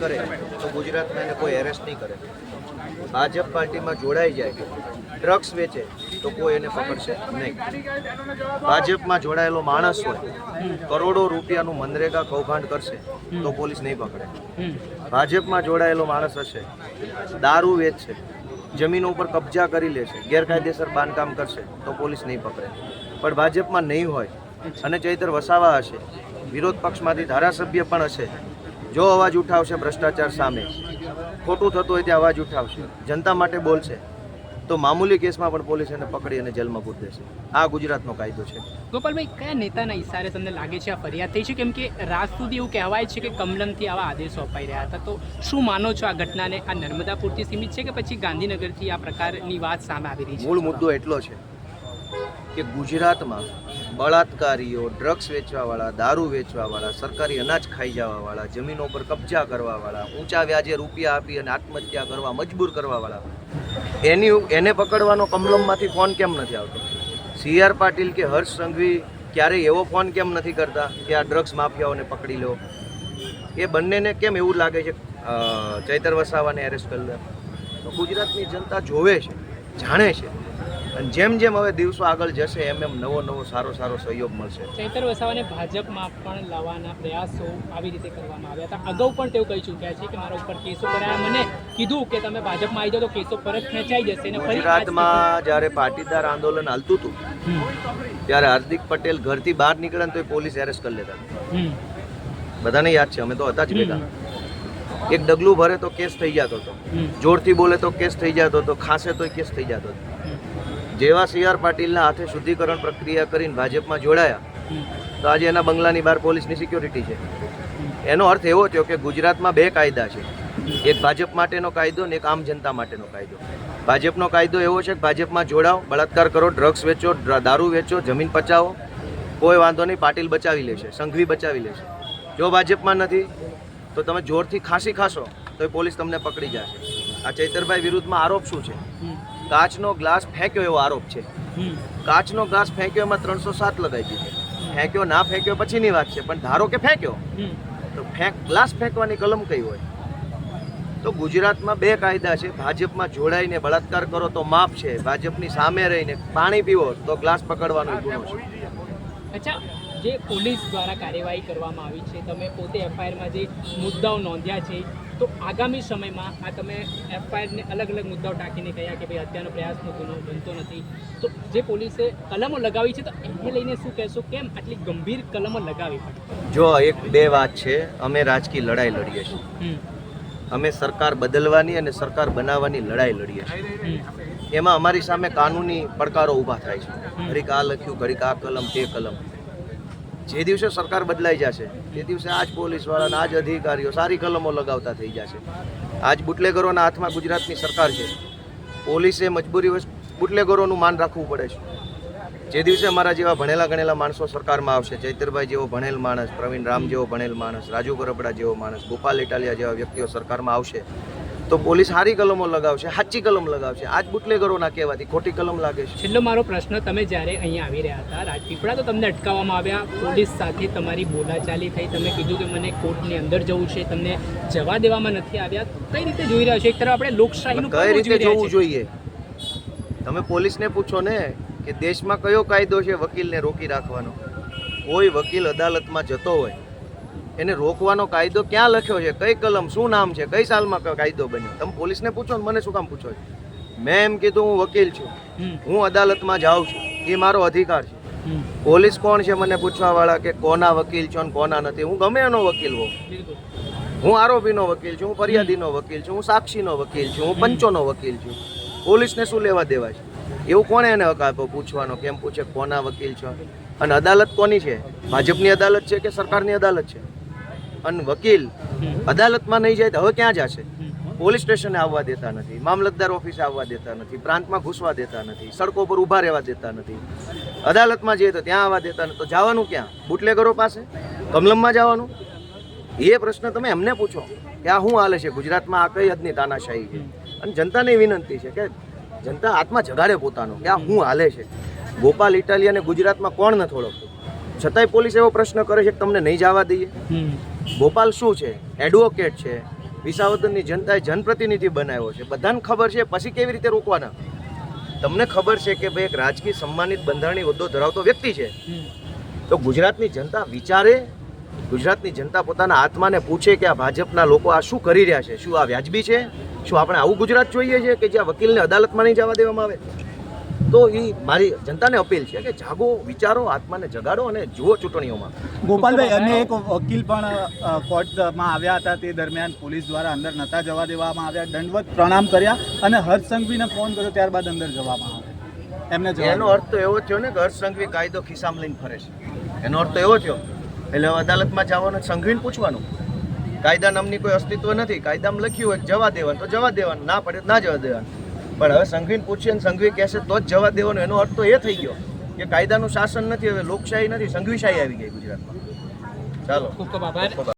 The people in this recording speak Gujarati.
કરે, તો ગુજરાતમાં એને કોઈ એરેસ્ટ નહીં કરે. ભાજપ પાર્ટીમાં જોડાઈ જાય ડ્રગ્સ વેચે, તો કોઈ એને પકડશે નહીં. ભાજપમાં જોડાયેલો માણસ હોય, કરોડો રૂપિયાનું મનરેગા કૌભાંડ કરશે, તો પોલીસ નહીં પકડે. ભાજપમાં જોડાયેલો માણસ હશે, દારૂ વેચશે, જમીનો ઉપર કબજા કરી લેશે, ગેરકાયદેસર બાંધકામ કરશે, તો પોલીસ નહીં પકડે. પણ ભાજપમાં નહીં હોય અને ચૈતર વસાવા હશે, વિરોધ પક્ષમાંથી ધારાસભ્ય પણ હશે જો અવાજ ઉઠાવશે ભ્રષ્ટાચાર સામે ખોટું થતું હોય ત્યાં અવાજ ઉઠાવશે. જનતા માટે બોલશે. તો મામૂલી કેસમાં પણ પોલીસ એને પકડી અને જેલમાં પૂરી દેશે આ ગુજરાતનો કાયદો છે. ગોપાલભાઈ કયા નેતાના ઈશારે તમને લાગે છે આ ફરિયાદ થઈ છે? કેમ કે રાત સુધી એવું કહેવાય છે કે કમલમથી આવા આદેશો અપાઈ રહ્યા હતા. તો શું માનો છો આ ઘટનાને? આ નર્મદા પૂરતી સીમિત છે કે પછી ગાંધીનગરથી આ પ્રકારની વાત સામે આવી રહી છે? મૂળ મુદ્દો એટલો છે કે ગુજરાતમાં બળાત્કારીઓ ડ્રગ્સ વેચવાવાળા, દારૂ વેચવાવાળા, સરકારી અનાજ ખાઈ જવાવાળા, જમીનો પર કબજા કરવાવાળા, ઊંચા વ્યાજે રૂપિયા આપી અને આત્મહત્યા કરવા, મજબૂર કરવાવાળા. એની એને પકડવાનો કમલમમાંથી ફોન કેમ નથી આવતો? સી આર પાટીલ કે હર્ષ સંઘવી ક્યારેય એવો ફોન કેમ નથી કરતા કે આ ડ્રગ્સ માફિયાઓને પકડી લો? એ બંનેને કેમ એવું લાગે છે? ચૈતર વસાવાને એરેસ્ટ કરી લે. તો ગુજરાતની જનતા જોવે છે, જાણે છે અને જેમ જેમ હવે દિવસો આગળ જશે એમ એમ નવો નવો સારો સારો સહયોગ મળશે. ચૈતર વસાવાને ભાજપમાં પણ લાવવાના પ્રયાસો આવી રીતે કરવામાં આવ્યા હતા. અગાઉ પણ તેઓ કહી ચૂક્યા છે કે મારા ઉપર કેસો કરાયા. મને કીધું કે તમે ભાજપમાં આવી જાઓ તો કેસો પરત ખેંચાઈ જશે અને ગુજરાતમાં જ્યારે પાટીદાર આંદોલન હાલતું હતું ત્યારે હાર્દિક પટેલ ઘરથી બહાર નીકળે ને તો પોલીસ એરેસ્ટ કરી લેતા. બધાને યાદ છે અમે તો હતા જ ભેગા. એક ડગલું ભરે તો કેસ થઈ જતો હતો. જોરથી બોલે તો કેસ થઈ જતો હતો. ખાસે તોય કેસ થઈ જતો હતો. જેવા સી આર પાટીલના હાથે શુદ્ધિકરણ પ્રક્રિયા કરીને ભાજપમાં જોડાયા, તો આજે એના બંગલાની બહાર પોલીસની સિક્યોરિટી છે. એનો અર્થ એવો થયો કે ગુજરાતમાં બે કાયદા છે. એક ભાજપ માટેનો કાયદો ને એક આમ જનતા માટેનો કાયદો. ભાજપનો કાયદો એવો છે કે ભાજપમાં જોડાઓ, બળાત્કાર કરો ડ્રગ્સ વેચો દારૂ વેચો, જમીન પચાવો. કોઈ વાંધો નહીં, પાટીલ બચાવી લેશે, સંઘવી બચાવી લેશે. જો ભાજપમાં નથી, તો તમે જોરથી ખાંસી ખાશો, તો એ પોલીસ તમને પકડી જશે. આ ચૈતરભાઈ વિરુદ્ધમાં આરોપ શું છે? કાચનો ગ્લાસ ફેંક્યો એવો આરોપ છે. કાચનો ગ્લાસ ફેંક્યો એમાં ત્રણસો સાત લગાવી દીધી. ફેંક્યો ના ફેંક્યો પછીની વાત છે પણ ધારો કે ફેંક્યો તો ફેંક ગ્લાસ ફેંકવાની કલમ કઈ હોય? તો ગુજરાતમાં બે કાયદા છે ભાજપમાં જોડાઈને બળાત્કાર કરો તો માફ છે ભાજપની સામે રહીને પાણી પીવો તો ગ્લાસ પકડવાનો ગુનો છે. અચ્છા. જે પોલીસ દ્વારા કાર્યવાહી કરવામાં આવી છે તમે પોતે એફઆઈઆરમાં જે મુદ્દાઓ નોંધ્યા છે તો આગામી સમયમાં આ તમે એફઆઈઆરને અલગ અલગ મુદ્દાઓ ટાંકીને કહ્યા કે ભાઈ હત્યાનો પ્રયાસનો ગુનો બનતો નથી તો જે પોલીસે કલમો લગાવી છે તો એને લઈને શું કહેશો? કેમ આટલી ગંભીર કલમો લગાવી? પડી જો એક બે વાત છે અમે રાજકીય લડાઈ લડીએ છીએ. અમે સરકાર બદલવાની અને સરકાર બનાવવાની લડાઈ લડીએ છીએ. એમાં અમારી સામે કાનૂની પડકારો ઊભા થાય છે. ઘડીક આ લખ્યું ઘડીક આ કલમ તે કલમ. જે દિવસે સરકાર બદલાઈ જશે, તે દિવસે આ જ પોલીસવાળાના આ અધિકારીઓ સારી કલમો લગાવતા થઈ જશે. આજ બુટલેગરોના હાથમાં ગુજરાતની સરકાર છે. પોલીસે મજબૂરી વસ્તુ બુટલેગરોનું માન રાખવું પડે છે. જે દિવસે અમારા જેવા ભણેલા ગણેલા માણસો સરકારમાં આવશે, ચૈતરભાઈ જેવો ભણેલ માણસ, પ્રવીણ રામ જેવો ભણેલ માણસ, રાજુ ગરબડા જેવો માણસ, ગોપાલ ઇટાલિયા જેવા વ્યક્તિઓ સરકારમાં આવશે તો પોલીસ સારી કલમો લગાવશે સાચી કલમ લગાવશે. આજ બુટલેગરોના કહેવાથી ખોટી કલમ લાગે છે. છેલ્લો મારો પ્રશ્ન તમે જ્યારે અહીંયા આવી રહ્યા હતા રાજપીપળા તો તમને અટકાવવામાં આવ્યા. પોલીસ સાથે તમારી બોલાચાલી થઈ. તમે કીધું કે મને કોર્ટની અંદર જવું છે. તમને જવા દેવામાં નથી આવ્યા. કઈ રીતે જોઈ રહ્યા છો? એક તરફ આપણે લોકશાહીનું કઈ રીતે જોવું જોઈએ? તમે પોલીસને પૂછો ને કે દેશમાં કયો કાયદો છે વકીલને રોકી રાખવાનો? કોઈ વકીલ અદાલતમાં જતો હોય એને રોકવાનો કાયદો ક્યાં લખ્યો છે કઈ કલમ શું નામ છે કઈ સાલમાં કયો કાયદો બન્યો? તમે પોલીસને પૂછો ને મને શું કામ પૂછો છો? મેં એમ કીધું હું વકીલ છું. હું અદાલતમાં જાઉં છું. એ મારો અધિકાર છે. પોલીસ કોણ છે મને પૂછવા વાળા કે કોના વકીલ છો ને કોના નથી? હું ગમે એનો વકીલ હોઉં. હું આરોપીનો વકીલ છું હું ફરિયાદીનો વકીલ છું હું સાક્ષીનો વકીલ છું હું પંચોનો વકીલ છું. પોલીસને શું લેવા દેવા છે? એવું કોણે એને હક આપ્યો? પૂછવાનો કેમ પૂછે? કોના વકીલ છો? અને અદાલત કોની છે? ભાજપની અદાલત છે કે સરકારની અદાલત છે? અને વકીલ અદાલતમાં નહીં જાય તો હવે ક્યાં જશે? પોલીસ સ્ટેશને આવવા દેતા નથી મામલતદાર ઓફિસે આવવા દેતા નથી પ્રાંતમાં ઘૂસવા દેતા નથી સડકો પર ઊભા રહેવા દેતા નથી. અદાલતમાં જઈએ તો ત્યાં આવવા દેતા નથી. તો જવાનું ક્યાં? બુટલેગરો પાસે? કમલમમાં જવાનું? એ પ્રશ્ન તમે એમને પૂછો કે આ શું હાલે છે? ગુજરાતમાં આ કઈ હદની તાનાશાહી છે? અને જનતાને વિનંતી છે કે જનતા આત્મા જગાડે પોતાનો કે આ શું હાલે છે? ગોપાલ ઇટાલિયાને ગુજરાતમાં કોણ નથી ઓળખતું? છતાંય પોલીસ એવો પ્રશ્ન કરે છે કે તમને નહીં જવા દઈએ? ગોપાલ શું છે? એડવોકેટ છે. વિસાવદરની જનતાએ જનપ્રતિનિધિ બનાવ્યો છે. બધાને ખબર છે પછી કેવી રીતે રોકવાના? તમને ખબર છે કે ભાઈ એક રાજકીય સન્માનિત બંધારણીય હોદ્દો ધરાવતો વ્યક્તિ છે. તો ગુજરાતની જનતા વિચારે, ગુજરાતની જનતા પોતાના આત્માને પૂછે કે આ ભાજપના લોકો આ શું કરી રહ્યા છે? શું આ વ્યાજબી છે? શું આપણે આવું ગુજરાત જોઈએ છે કે જ્યાં વકીલને અદાલતમાં નહીં જવા દેવામાં આવે? તો એ મારી જનતાને અપીલ છે કે જાગો વિચારો આત્માને જગાડો અને જુઓ ચૂંટણીઓમાં. ગોપાલભાઈ અને એક વકીલ પણ કોર્ટમાં આવ્યા હતા તે દરમિયાન પોલીસ દ્વારા અંદર નતા જવા દેવામાં આવ્યા. દંડવત પ્રણામ કર્યા અને હર્ષ સંઘવીને ફોન કર્યો ત્યારબાદ અંદર જવામાં આવ્યા. એમને એનો અર્થ તો એવો થયો ને કે હર્ષ સંઘવી કાયદો ખિસ્સામાં લઈને ફરે છે. એનો અર્થ તો એવો થયો એટલે અદાલતમાં જવાનું સંઘવીને પૂછવાનું. કાયદા નામની કોઈ અસ્તિત્વ નથી. કાયદામાં લખ્યું હોય જવા દેવાનું તો જવા દેવાનું. ના પડે ના જવા દેવાનું. પણ હવે સંઘવીને પૂછીએ ને સંઘવી કહેશે તો જ જવા દેવાનું. એનો અર્થ તો એ થઈ ગયો કે કાયદાનું શાસન નથી, હવે લોકશાહી નથી, સંઘવીશાહી આવી ગઈ ગુજરાતમાં. ચાલો.